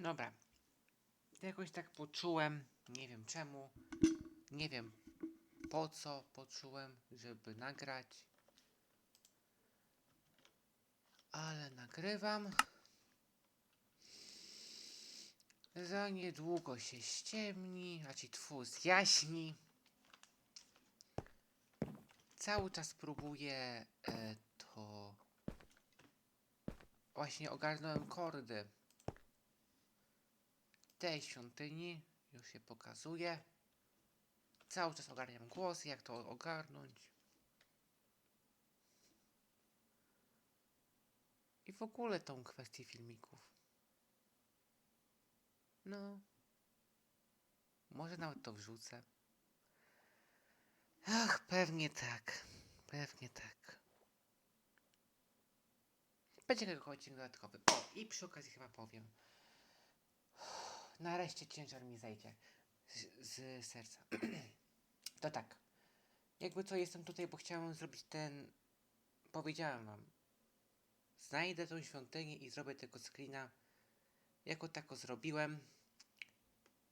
Dobra. Jakoś tak poczułem, nie wiem czemu, nie wiem po co poczułem, żeby nagrać. Ale nagrywam. Za niedługo się ściemni, raczej tfu, zjaśni. Cały czas próbuję e, to... Właśnie ogarnąłem kordy tej świątyni. Już się pokazuje. Cały czas ogarniam głos, jak to ogarnąć. I w ogóle tą kwestię filmików. No. Może nawet to wrzucę. Ach, pewnie tak. Pewnie tak. Będzie tylko odcinek dodatkowy. O, i przy okazji chyba powiem. Nareszcie ciężar mi zejdzie z, z serca. to tak. Jakby co, jestem tutaj, bo chciałem zrobić ten... Powiedziałem wam. Znajdę tą świątynię i zrobię tego screena. Jako tako zrobiłem.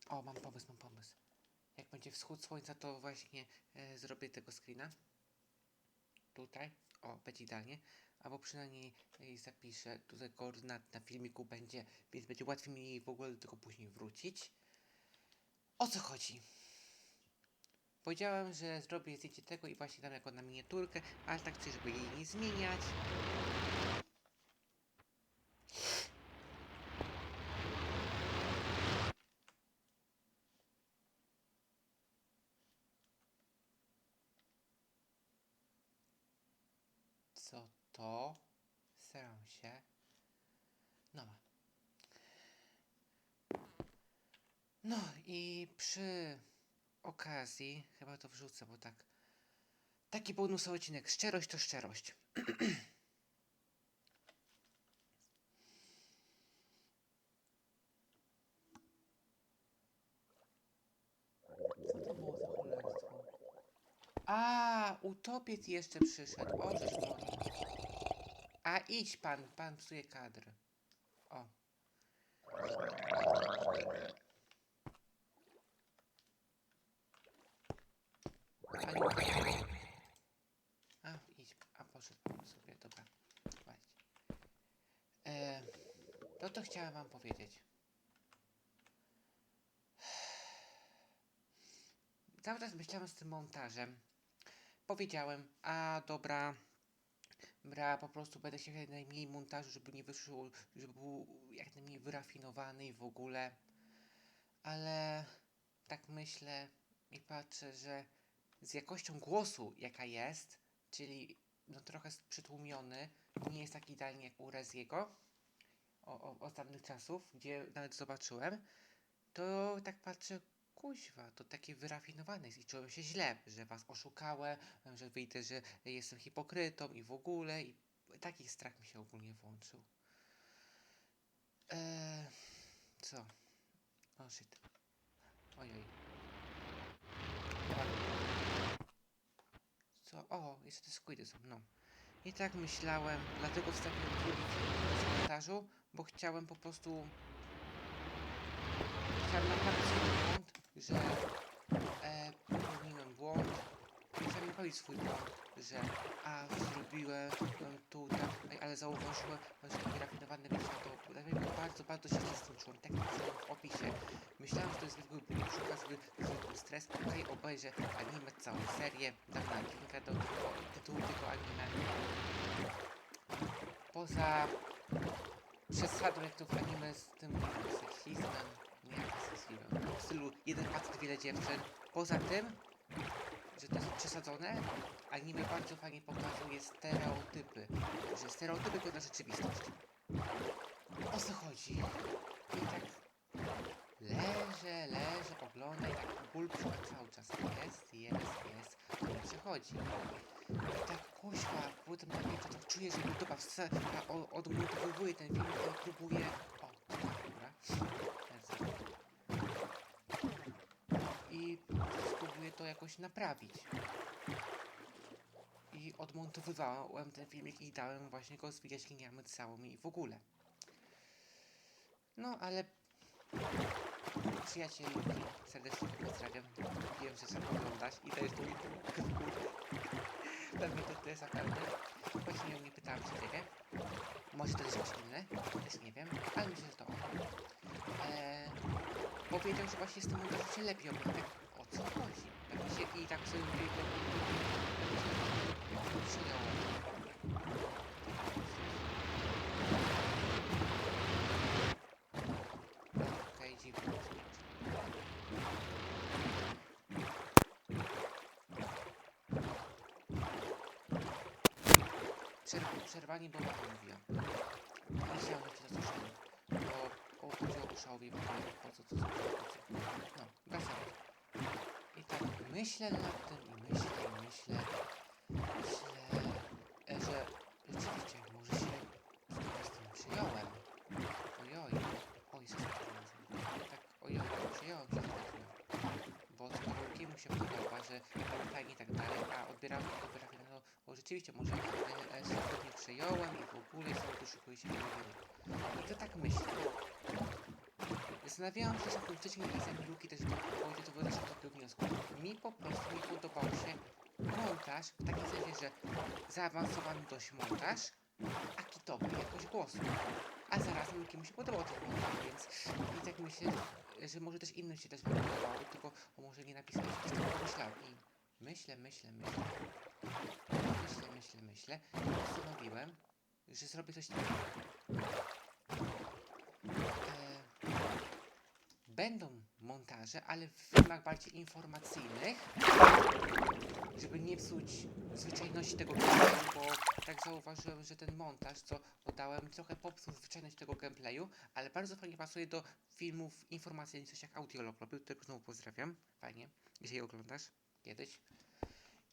O, mam pomysł, mam pomysł. Jak będzie wschód słońca, to właśnie e, zrobię tego screena. Tutaj. O, będzie idealnie. Albo przynajmniej e, zapiszę. Tutaj koordynat na filmiku będzie, więc będzie łatwiej mi w ogóle do tego później wrócić. O co chodzi? Powiedziałem, że zrobię zdjęcie tego i właśnie dam jako na miniaturkę, ale tak chcę, żeby jej nie zmieniać. Co to? Staram się. No. No i przy okazji, chyba to wrzucę, bo tak. Taki bonusowy odcinek. Szczerość to szczerość. Co to było za? A, utopiec jeszcze przyszedł. O, może. A idź pan, pan psuje kadr. O. Ale... A, idź, a poszedł pan sobie, dobra. E, no to chciałem wam powiedzieć. Cały czas myślałem z tym montażem. Powiedziałem, a dobra, bra, po prostu będę się jak najmniej montażu, żeby nie wyszło, żeby był jak najmniej wyrafinowany i w ogóle. Ale tak myślę i patrzę, że z jakością głosu, jaka jest, czyli no trochę przytłumiony, nie jest tak idealnie jak u Reziego o, o, od czasów, gdzie nawet zobaczyłem, to tak patrzę, kuźwa, to takie wyrafinowane jest i czułem się źle, że was oszukałem, że wyjdę, że jestem hipokrytą i w ogóle i taki strach mi się ogólnie włączył. Eee, co? O shit. Ojej. Co? O, jeszcze te squidy są, no. I tak myślałem, dlatego wstawiłem drugi film z komentarzu, bo chciałem po prostu... Chciałem błąd, że e, popełniłem błąd. Chciałem naprawić swój błąd, że a, zrobiłem tu, ej, ale zauważyłem, że takie rafinowane wiecie, to dlatego bardzo, bardzo się z tym czułem, tak jak w opisie. Myślałem, że to jest zwykły brzucha, zwy- zwykły stres, okej, obejrzę anime, całą serię, dam na linka do tytułu tego anime. Poza przesadą, jak to w anime z tym seksizmem, w stylu jeden facet, wiele dziewczyn. Poza tym, że to jest przesadzone, anime bardzo fajnie pokazuje stereotypy, że stereotypy to na rzeczywistość. O co chodzi? I tak leżę, leżę, oglądam i tak ból cały czas jest, jest, jest, nie przechodzi. I tak kuźwa, potem tak wiecie, tak czuję, że mi dupa wse, a o- odmontowuje ten film, to próbuję... O, dobra. Lecę. I spróbuję to jakoś naprawić. I odmontowywałem ten filmik i dałem właśnie go zwijać liniami całymi i w ogóle. No, ale Przyjaciel Luki, serdecznie pozdrawiam. Wiem, że sam oglądasz i to jest mój Pewnie to, to jest naprawdę. Właśnie ją nie pytałem się ciebie. Może to jest coś inne, też nie wiem, ale myślę, że to on. Eee, powiedział, że właśnie z tym montażem się lepiej ogląda. O co chodzi? Się i tak sobie przyjąłem. Okej, dziękuję. Przerw- przerwanie, bo mówiłem. Nie chciałem, że cię zasłyszeli. Bo o, chodziło o Szałowi, po co, co, co. No, wracamy. Tak myślę nad tym i myślę, myślę, myślę, e, że rzeczywiście może się z tym przyjąłem. Ojoj, oj, się Tak, ojoj, przyjąłem się. Bo skoro mu się podoba, że to fajnie i tak dalej, a odbieram to odbieram, no bo rzeczywiście może e, e, się nie przyjąłem i w ogóle sobie tu szykuję się I to tak myślę. Zastanawiałam się, że tym wcześniej i Luki też to wyraźnie do tego wniosku. Mi po prostu nie podobał się montaż w takim sensie, że zaawansowany dość montaż, a kitowy jakość głosu. A zarazem Luki mu się podobał ten montaż, więc i tak myślę, że może też innym się też podobało, tylko może nie napisałem, że też tak pomyślałem. I myślę, myślę, myślę, myślę, myślę, myślę, postanowiłem, że zrobię coś takiego. Będą montaże, ale w filmach bardziej informacyjnych, żeby nie psuć zwyczajności tego gameplayu, bo tak zauważyłem, że ten montaż, co podałem, trochę popsuł zwyczajność tego gameplayu, ale bardzo fajnie pasuje do filmów informacyjnych, coś jak Audiolog robił, którego znowu pozdrawiam, fajnie, jeżeli oglądasz? Kiedyś.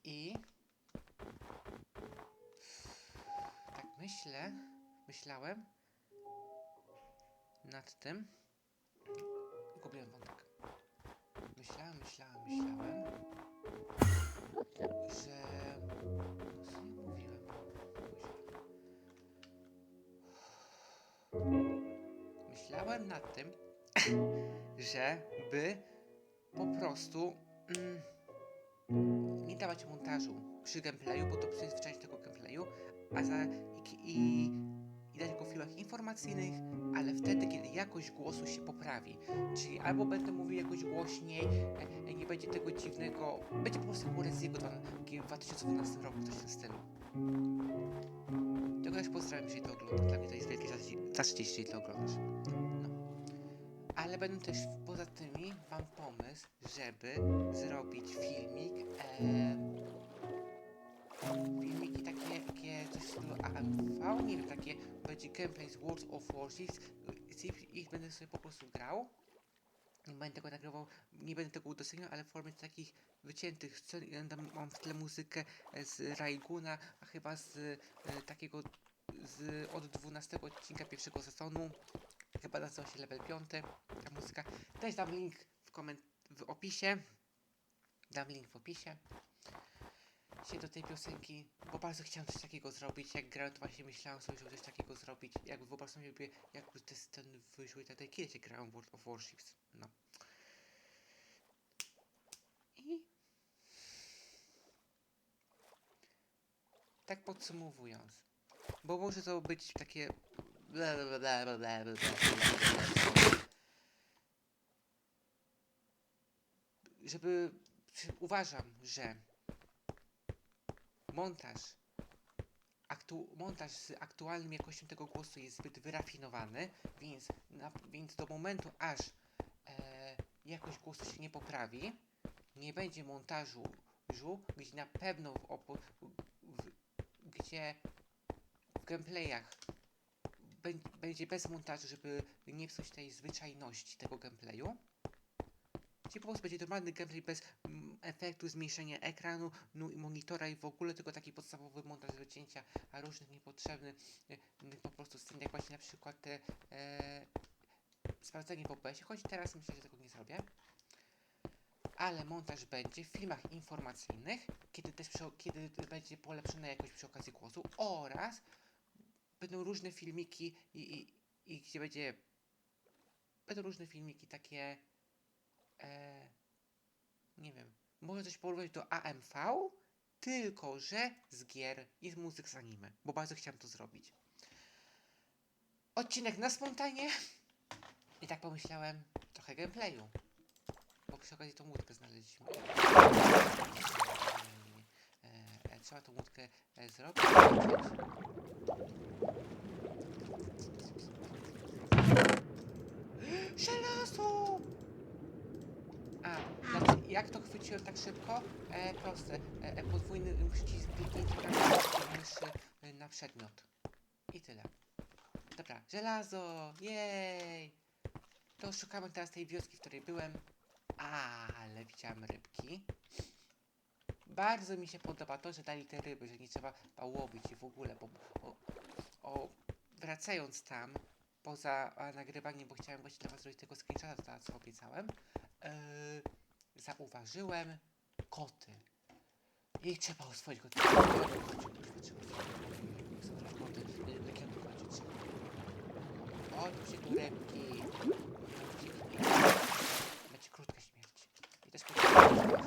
I tak myślę, myślałem nad tym, Gubiłem wątek. Myślałem, myślałem, myślałem, że... Mówiłem? Myślałem nad tym, żeby po prostu mm, nie dawać montażu przy gameplayu, bo to psuje zwyczajnie tego gameplayu, a za, i, i, filmach informacyjnych, ale wtedy, kiedy jakość głosu się poprawi. Czyli albo będę mówił jakoś głośniej, e, nie będzie tego dziwnego, będzie po prostu jego w 2012 roku, coś w tym stylu. Tego też pozdrawiam, jeżeli to oglądasz. Dla mnie to jest wielkie zaszczyt, jeżeli to oglądasz. No. Ale będę też poza tymi mam pomysł, żeby zrobić filmik, e, filmiki takie, takie coś w stylu nie wiem, takie będzie gameplay z World of Warships i ich będę sobie po prostu grał. Nie będę tego nagrywał, nie będę tego udostępniał, ale w formie takich wyciętych scen. I mam w tle muzykę z Raiguna, a chyba z e, takiego z od 12 odcinka pierwszego sezonu. Chyba nazywa się level 5. Ta muzyka. Też dam link w koment w opisie. Dam link w opisie się do tej piosenki, bo bardzo chciałem coś takiego zrobić. Jak grałem, to właśnie myślałem sobie, żeby coś takiego zrobić. Jakby wyobraź sobie, jakby te sceny wyszły i tak dalej. Kiedyś jak grałem w World of Warships. No. I... Tak podsumowując. Bo może to być takie... Żeby... Uważam, że montaż, aktu, montaż z aktualną jakością tego głosu jest zbyt wyrafinowany, więc, na, więc do momentu aż e, jakość głosu się nie poprawi, nie będzie montażu, żu, gdzie na pewno w, w, gdzie w gameplayach bę, będzie bez montażu, żeby nie psuć tej zwyczajności tego gameplayu. Gdzie po prostu będzie normalny gameplay bez efektu zmniejszenia ekranu, no, i monitora i w ogóle tylko taki podstawowy montaż wycięcia, a różnych niepotrzebnych e, po prostu scen, jak właśnie na przykład te e, sprawdzenie po OBS-ie, choć teraz myślę, że tego nie zrobię. Ale montaż będzie w filmach informacyjnych, kiedy też przy, kiedy będzie polepszona jakość przy okazji głosu oraz będą różne filmiki i, i, i gdzie będzie będą różne filmiki takie, e, nie wiem, może coś porównać do AMV, tylko że z gier i z muzyk z anime, bo bardzo chciałem to zrobić. Odcinek na spontanie i tak pomyślałem, trochę gameplayu, bo przy okazji tą łódkę znaleźliśmy. E, e, trzeba tą łódkę e, zrobić. Żelazo! A, znaczy, jak to chwyciłem tak szybko? E, proste. E, e, podwójny przycisk kliknięcia myszy e, na przedmiot. I tyle. Dobra, żelazo! Jej! To szukamy teraz tej wioski, w której byłem. Ale widziałem rybki. Bardzo mi się podoba to, że dali te ryby, że nie trzeba łowić i w ogóle, bo o, wracając tam, poza a, nagrywaniem, bo chciałem właśnie dla was zrobić tego screenshota, co obiecałem, yy, zauważyłem koty. I trzeba oswoić koty. Chodźcie tu rybki. Będzie krótka śmierć. I też krótka śmierć.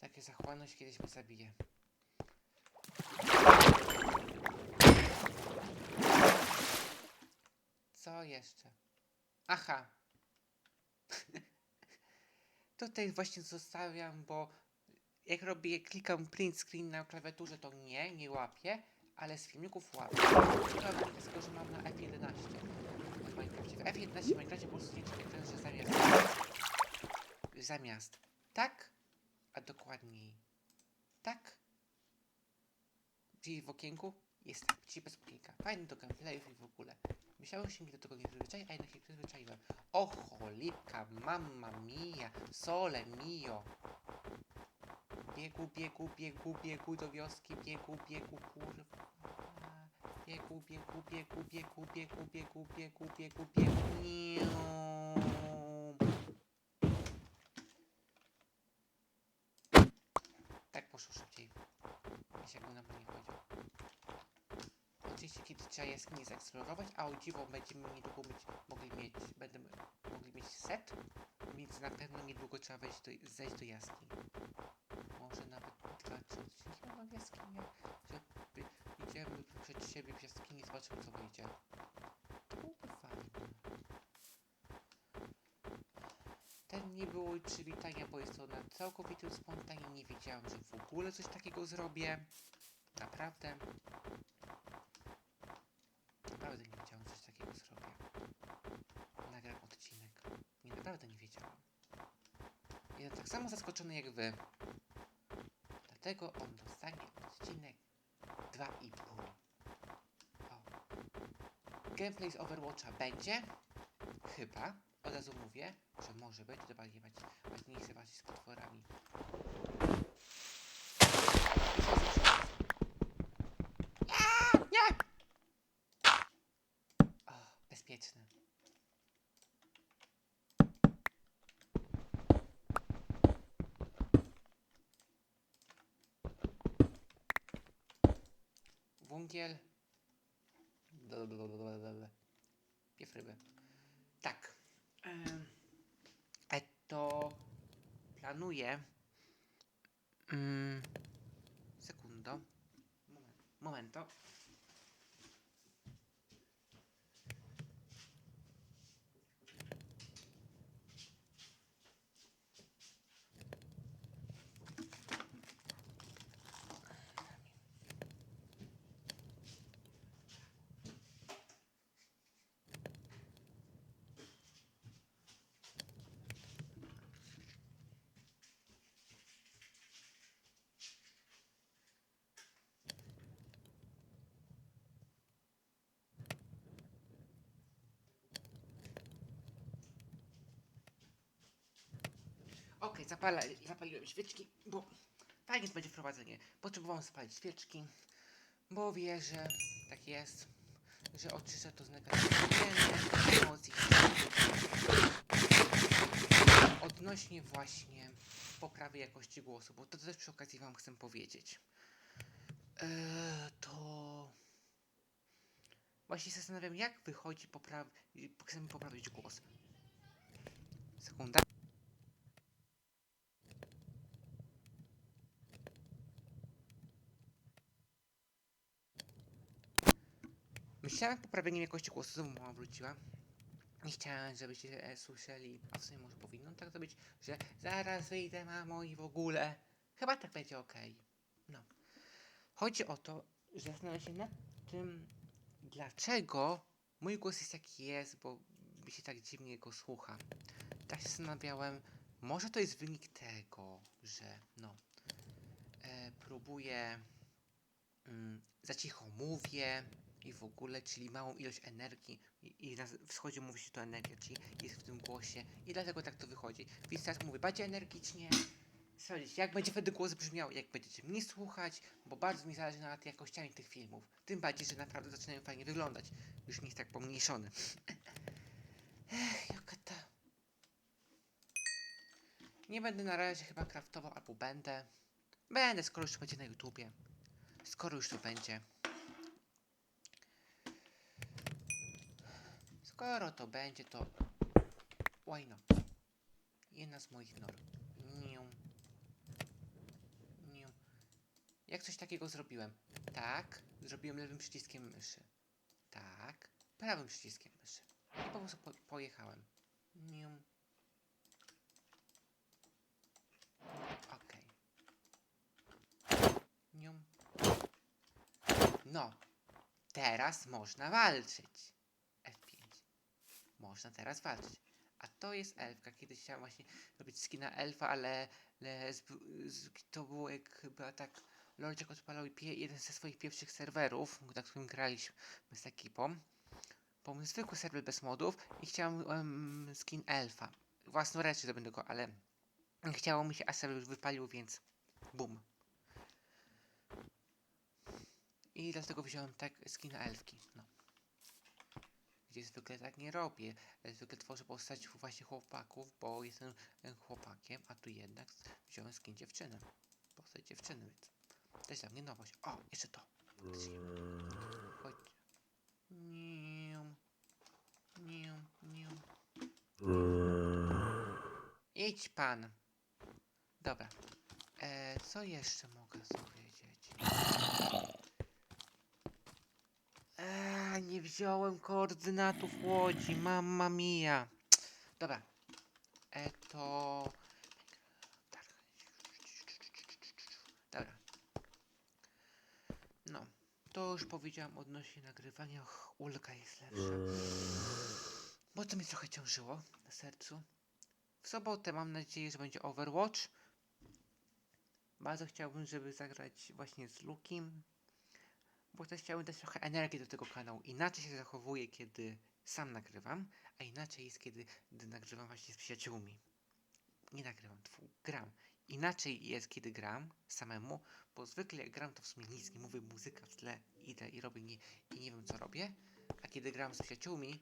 Takie zachłanność kiedyś mnie zabije. Co jeszcze? Aha. Tutaj właśnie zostawiam, bo jak robię, klikam print screen na klawiaturze, to nie, nie łapię, ale z filmików łapię. To z tego, że mam na F11 w Minecrafcie. W F11 w Minecrafcie po prostu nie czekaj ten, że zamiast zamiast tak, a dokładniej tak, czyli w okienku jest tak, bez okienka. Fajny do gameplayów i w ogóle. Myślałem, że się mi do tego nie przyzwyczai, a jednak się przyzwyczaiłem. O cholipka, mamma mia, sole mio. Biegu, biegu, biegu, biegu do wioski, biegu, biegu, kurwa. Biegu, biegu, biegu, biegu, biegu, biegu, biegu, biegu, biegu, niu. Tak poszło szybciej. Niż jakby na mnie chodził. Oczywiście kiedy trzeba jaskinię zeksplorować, a o dziwo będziemy niedługo być, mogli mieć, będziemy mogli mieć set, więc na pewno niedługo trzeba wejść do, zejść do jaskini. Może nawet dwa, trzy odcinki mam w jaskiniach, idziemy przed siebie w jaskini, zobaczymy co wyjdzie. To byłoby fajne. Ten nie było przywitania, bo jest to na całkowitym spontanie. Nie wiedziałem, że w ogóle coś takiego zrobię. Naprawdę. Naprawdę nie wiedziałem, że coś takiego zrobię. Nagram odcinek. Nie, naprawdę nie wiedziałem. Jestem tak samo zaskoczony jak wy. Dlatego on dostanie odcinek 2,5. O. Gameplay z Overwatcha będzie. Chyba. Od razu mówię, że może być. Dobra, nie mać. Z potworami. Nie! Nie! Bezpieczne. Wungiel. Ryby. Tak. Dobra, nuję. Mm. Secondo. Momento. Okej, zapala, zapaliłem świeczki, bo fajnie to będzie wprowadzenie. Potrzebowałem zapalić świeczki, Bo wie, że tak jest, że oczyszcza to z negatywnych emocji. Odnośnie właśnie poprawy jakości głosu, bo to też przy okazji wam chcę powiedzieć. Eee, to właśnie się zastanawiam, jak wychodzi popraw... chcemy poprawić głos. Sekunda. Nad poprawieniem jakości głosu, znowu mama wróciła. Nie chciałem, żebyście słyszeli, a w sumie może powinno tak zrobić, że zaraz wyjdę mamo i w ogóle. Chyba tak będzie ok. No. Chodzi o to, że zastanawiam się nad tym, dlaczego mój głos jest jaki jest, bo mi się tak dziwnie go słucha. Tak się zastanawiałem, może to jest wynik tego, że no, e, próbuję, mm, za cicho mówię i w ogóle, czyli małą ilość energii i, i na wschodzie mówi się to energia, czyli jest w tym głosie i dlatego tak to wychodzi. Więc teraz mówię bardziej energicznie, sprawdzić jak będzie wtedy głos brzmiał, jak będziecie mnie słuchać, bo bardzo mi zależy nad jakościami tych filmów. Tym bardziej, że naprawdę zaczynają fajnie wyglądać. Już nie jest tak pomniejszony. Ech, jaka. Nie będę na razie chyba kraftował, albo będę. Będę, skoro już to będzie na YouTubie. Skoro już to będzie. Skoro to będzie, to... Why not? Jedna z moich norm. Niu. Niu. Jak coś takiego zrobiłem? Tak. Zrobiłem lewym przyciskiem myszy. Tak. Prawym przyciskiem myszy. I po prostu po pojechałem. Niu. Okej. Nium. No. Teraz można walczyć. F5. Można teraz walczyć. A to jest elfka. Kiedyś chciałem właśnie robić skina elfa, ale, ale z, z, to było jak chyba tak Lordziak odpalał jeden ze swoich pierwszych serwerów, na którym graliśmy z ekipą. Był zwykły serwer bez modów i chciałem um, skin elfa. Własnoręcznie zrobię go, ale chciało mi się, a serwer już wypalił, więc bum. I dlatego wziąłem tak skina elfki. No. Gdzie zwykle tak nie robię. Zwykle tworzę postać właśnie chłopaków, bo jestem e, chłopakiem, a tu jednak wziąłem skin dziewczyny. Postać dziewczyny, więc to jest dla mnie nowość. O, jeszcze to. Chodź. Nium. Nium, nium. Idź pan. Dobra. E, co jeszcze mogę powiedzieć? Nie wziąłem koordynatów łodzi, mamma mia. Dobra. E, to... Dobra. No, to już powiedziałam odnośnie nagrywania. Och, Ulga jest lepsza. Bo to mi trochę ciążyło na sercu. W sobotę mam nadzieję, że będzie Overwatch. Bardzo chciałbym, żeby zagrać właśnie z Lukim. Bo też chciałbym dać trochę energii do tego kanału. Inaczej się zachowuję, kiedy sam nagrywam, a inaczej jest, kiedy, nagrywam właśnie z przyjaciółmi. Nie nagrywam, tfu, gram. Inaczej jest, kiedy gram samemu, bo zwykle jak gram, to w sumie nic nie mówię, muzyka w tle, idę i robię nie, i nie wiem co robię. A kiedy gram z przyjaciółmi,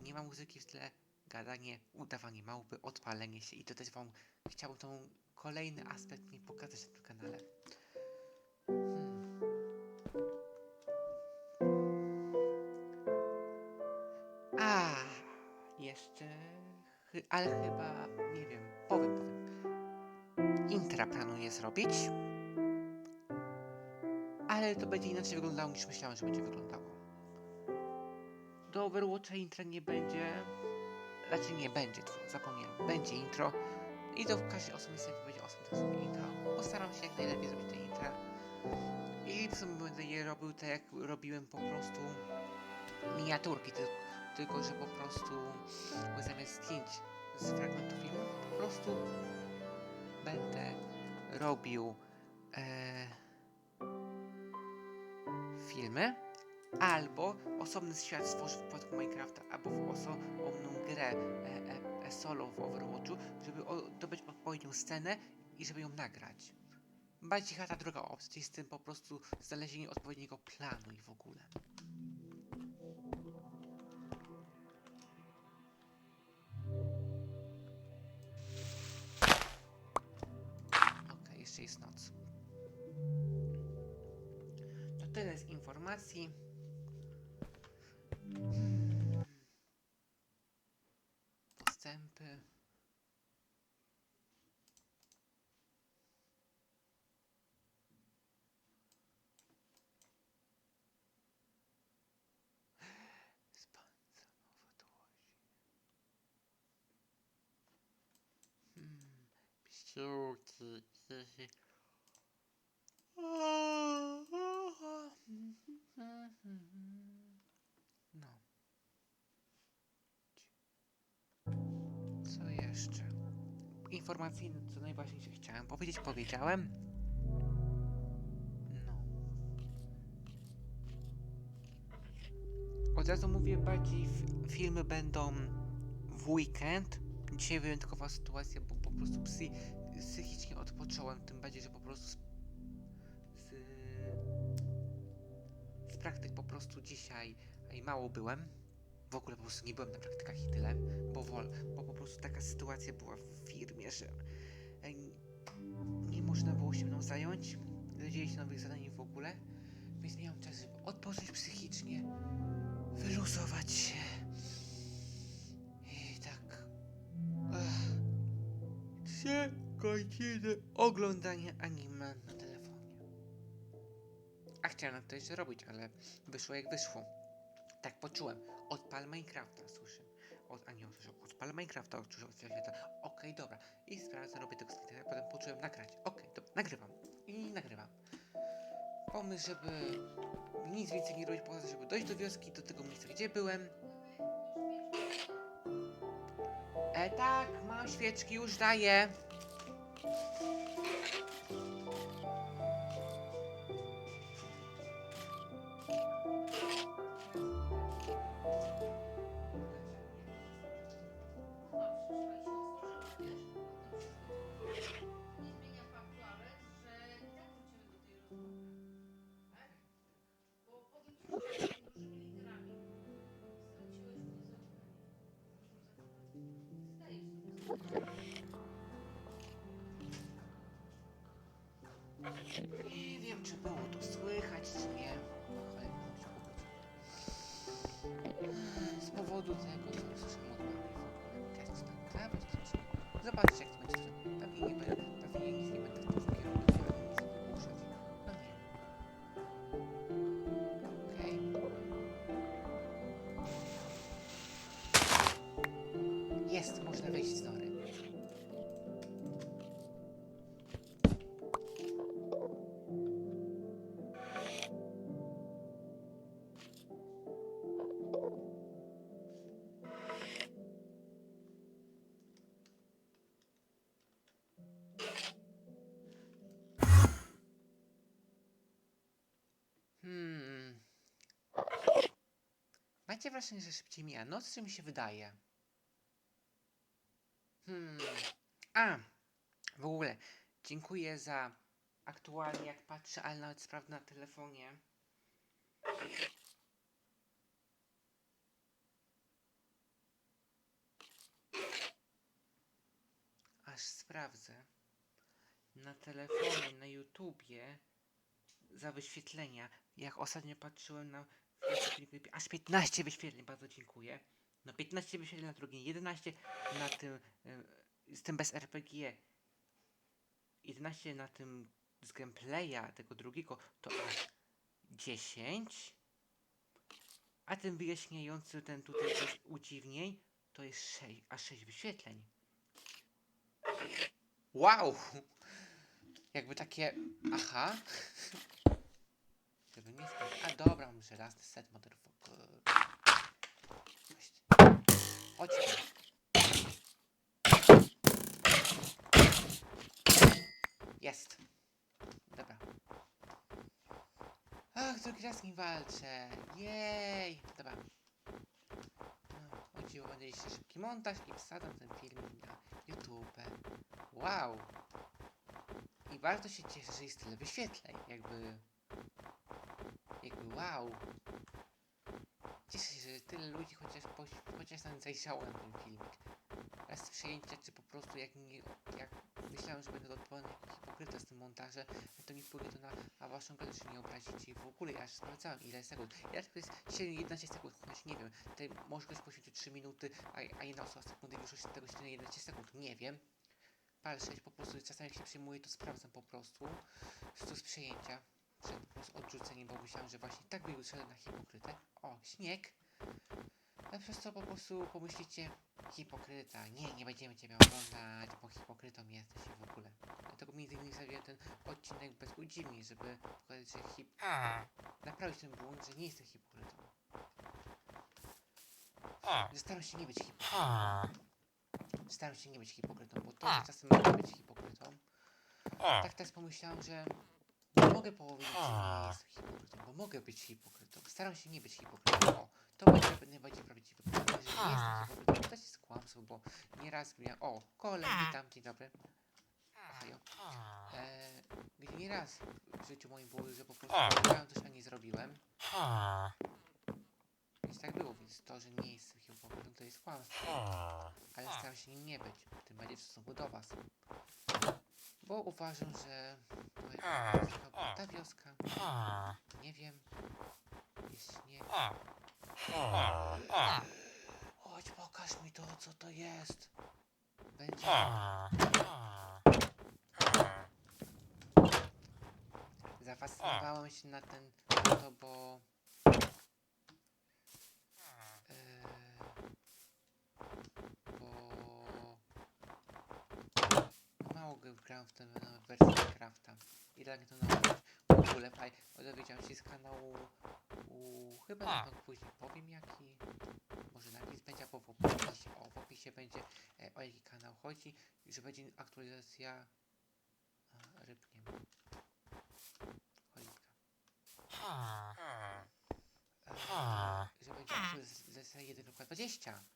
nie ma muzyki w tle, gadanie, udawanie małpy, odpalenie się i to też wam chciałbym tą kolejny aspekt mi pokazać na tym kanale. Hmm. Chy- ale chyba, nie wiem, powiem, powiem. Intra planuję zrobić, ale to będzie inaczej wyglądało niż myślałem, że będzie wyglądało. Do Overwatcha intra nie będzie, raczej nie będzie, zapomniałem, będzie intro i w każdej osobie sobie będzie osobne sobie intro. Postaram się jak najlepiej zrobić te intra i w sumie będę je robił tak jak robiłem po prostu miniaturki, tylko, że po prostu zamiast zdjęć z fragmentu filmu, po prostu będę robił e, filmy, albo osobny świat stworzył w przypadku Minecrafta, albo w osobną grę e, e, e, solo w Overwatchu, żeby o, dobyć odpowiednią scenę i żeby ją nagrać. bardziej ta druga opcja, czyli z tym po prostu znalezienie odpowiedniego planu i w ogóle. To tyle z informacji. Hmm. Postępy. Spędzano w odłozie. Hmm. Psiółki. No. Co jeszcze? Informacyjne, co najważniejsze chciałem powiedzieć, powiedziałem. No. Od razu mówię, bardziej filmy będą w weekend. Dzisiaj wyjątkowa sytuacja, bo po prostu psy, psychicznie odpocząłem, tym bardziej, że po prostu z, z, z praktyk po prostu dzisiaj i mało byłem. W ogóle po prostu nie byłem na praktykach i tyle, bo, wol, bo po prostu taka sytuacja była w firmie, że nie można było się mną zająć, dowiedzieli się nowych zadań w ogóle, więc miałem czas, żeby odpocząć psychicznie, wyluzować się. I tak. Ech, trzy godziny oglądania anime na telefonie. A chciałem to jeszcze robić, ale wyszło jak wyszło. Tak poczułem. Odpal Minecrafta, słyszę. Od, a nie, słyszę. Odpal Minecrafta, słyszę od świata. Okej, dobra. I sprawdzę, robię tego screena, potem poczułem nagrać. Okej, dobra, nagrywam. I nagrywam. Pomysł, żeby nic więcej nie robić, poza tym, żeby dojść do wioski, do tego miejsca, gdzie byłem. E, tak, mam świeczki, już daję. you Nie wiem, czy było to słychać, czy nie. Z powodu tego, usłyszałem od mamy w ogóle. Czy coś. Zobaczcie, jak Macie wrażenie, że szybciej mija noc, czy mi się wydaje? Hmm. A! W ogóle, dziękuję za aktualnie, jak patrzę, ale nawet sprawdzę na telefonie. Aż sprawdzę. Na telefonie, na YouTubie za wyświetlenia. Jak ostatnio patrzyłem na aż 15 wyświetleń, bardzo dziękuję. No 15 wyświetleń na drugim, 11 na tym, y, z tym bez RPG. 11 na tym z gameplaya tego drugiego, to aż 10. A ten wyjaśniający, ten tutaj coś udziwniej, to jest 6, aż 6 wyświetleń. Wow! Jakby takie, aha. Żeby nie spać. A dobra, mam żelazny set motherfucker. Chodź. Jest. Dobra. Ach, drugi raz nie walczę. Jej. Dobra. No, chodziło, będzie jeszcze szybki montaż i wsadzam ten filmik na YouTube. Wow. I bardzo się cieszę, że jest tyle wyświetleń. Jakby... Jakby wow. Cieszę się, że tyle ludzi chociaż, poś- chociaż nam zajrzało na ten filmik. Raz z przyjęcia, czy po prostu jak nie... Jak myślałem, że będę odporny jak hipokryta z tym montażem, no to nie wpłynie to na, na waszą grę, czy nie obrazicie i w ogóle. Ja aż sprawdzałem ile sekund. Ja tylko jest 7, 11 sekund, chociaż nie wiem. Tutaj może ktoś poświęcił 3 minuty, a, a jedna osoba sekundy wyszło z tego 7, 11 sekund. Nie wiem. 6 po prostu czasami jak się przyjmuje, to sprawdzam po prostu. Z z prostu odrzuceniem, bo myślałem, że właśnie tak by wyszedł na hipokrytę. O, śnieg. A przez to po prostu pomyślicie, hipokryta. Nie, nie będziemy ciebie oglądać, bo hipokrytą jesteś w ogóle. Dlatego między innymi zrobiłem ten odcinek bez udziwni, żeby pokazać, że hip... naprawić ten błąd, że nie jestem hipokrytą. Że staram się nie być hipokrytą. Staram się nie być hipokrytą, bo to, że czasem mogę być hipokrytą, tak teraz pomyślałem, że mogę powiedzieć, że nie jestem hipokrytą, bo mogę być hipokrytą. Staram się nie być hipokrytą. O, to będzie najbardziej prawdziwe. Że nie jestem hipokrytą, to też jest kłamstwo, bo nieraz miałem... O, kolej, witam, dzień dobry. Ohajo. E, gdzie nieraz w życiu moim było, że po prostu powiedziałem coś, a nie zrobiłem. Więc tak było, więc to, że nie jestem hipokrytą, to jest kłamstwo. Ale staram się nim nie być, tym bardziej w stosunku do was. Bo uważam, że była ta wioska, nie wiem, jest śnieg. Chodź, pokaż mi to, co to jest. Będzie. Zafascynowałem się na ten, to, bo... E, bo... Mało gry grałem w tę nową wersję Minecrafta. I mnie to rzecz. W ogóle faj, dowiedziałem się z kanału... U, chyba na pewno później powiem jaki... Może napis będzie albo w opisie. O, w opisie będzie e, o jaki kanał chodzi. Że będzie aktualizacja... A, ryb nie ma. E, że będzie aktualizacja 1.20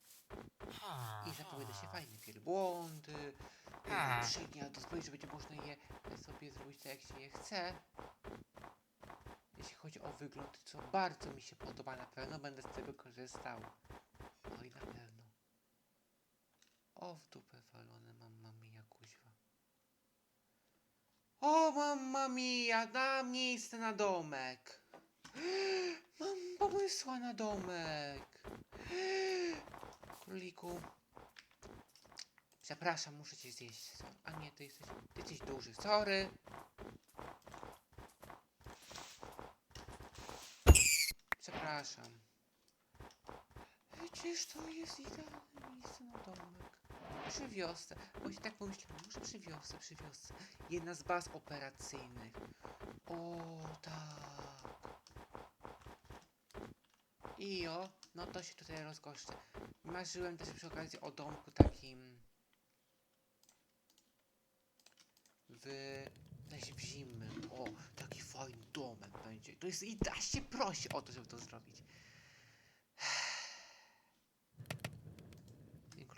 i zapowiada się fajny wielbłądy, e, skrzynia do zbroi, że będzie można je sobie zrobić tak jak się je chce. Jeśli chodzi o wygląd, co bardzo mi się podoba, na pewno będę z tego korzystał. Oj, na pewno. O, w dupę walone, mamma mia, kuźwa. O, mamma mia, dam miejsce na domek. Mam pomysła na domek. Króliku. Przepraszam, muszę cię zjeść. A nie, ty jesteś, ty jesteś duży. Sorry. Przepraszam. Przecież to jest idealne miejsce na domek. Przy wiosce. Się tak pomyślałem, może przy wiosce, przy wiosce. Jedna z baz operacyjnych. O, tak. I o, no to się tutaj rozgoszczę. Marzyłem też przy okazji o domku takim w lesie w zimnym. O, taki fajny domek będzie. To jest i da się prosi o to, żeby to zrobić. Zrobiło.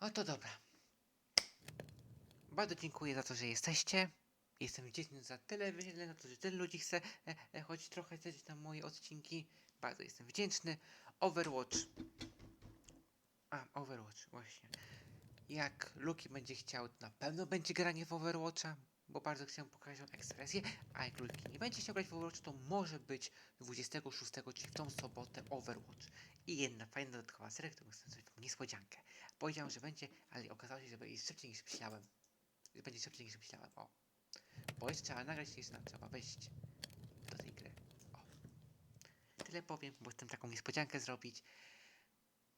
O, to dobra. Bardzo dziękuję za to, że jesteście. Jestem wdzięczny za tyle wyświetleń, za to, że tyle ludzi chce e, e, choć trochę zejść na moje odcinki. Bardzo jestem wdzięczny. Overwatch. A, Overwatch, właśnie. Jak Luki będzie chciał, to na pewno będzie granie w Overwatcha, bo bardzo chcę pokazać ekspresję. A jak Luki nie będzie chciał grać w Overwatch, to może być 26, czyli w tą sobotę Overwatch. I jedna fajna dodatkowa seria, którą chcę zrobić niespodziankę. Powiedziałem, że będzie, ale okazało się, że będzie szybciej niż myślałem. Będzie szybciej niż myślałem, o. Bo jeszcze trzeba nagrać, nam trzeba wejść do tej gry. O. Tyle powiem, bo chcę taką niespodziankę zrobić.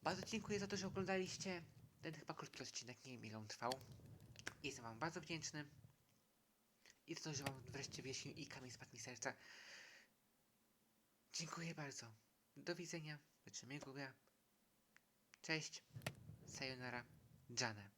Bardzo dziękuję za to, że oglądaliście. Ten chyba krótki odcinek, nie wiem ile on trwał. Jestem wam bardzo wdzięczny. I za to, że wam wreszcie wyjaśnił i kamień spadł mi serca. Dziękuję bardzo. Do widzenia. Wytrzymaj górę. Cześć. Sayonara. Jane.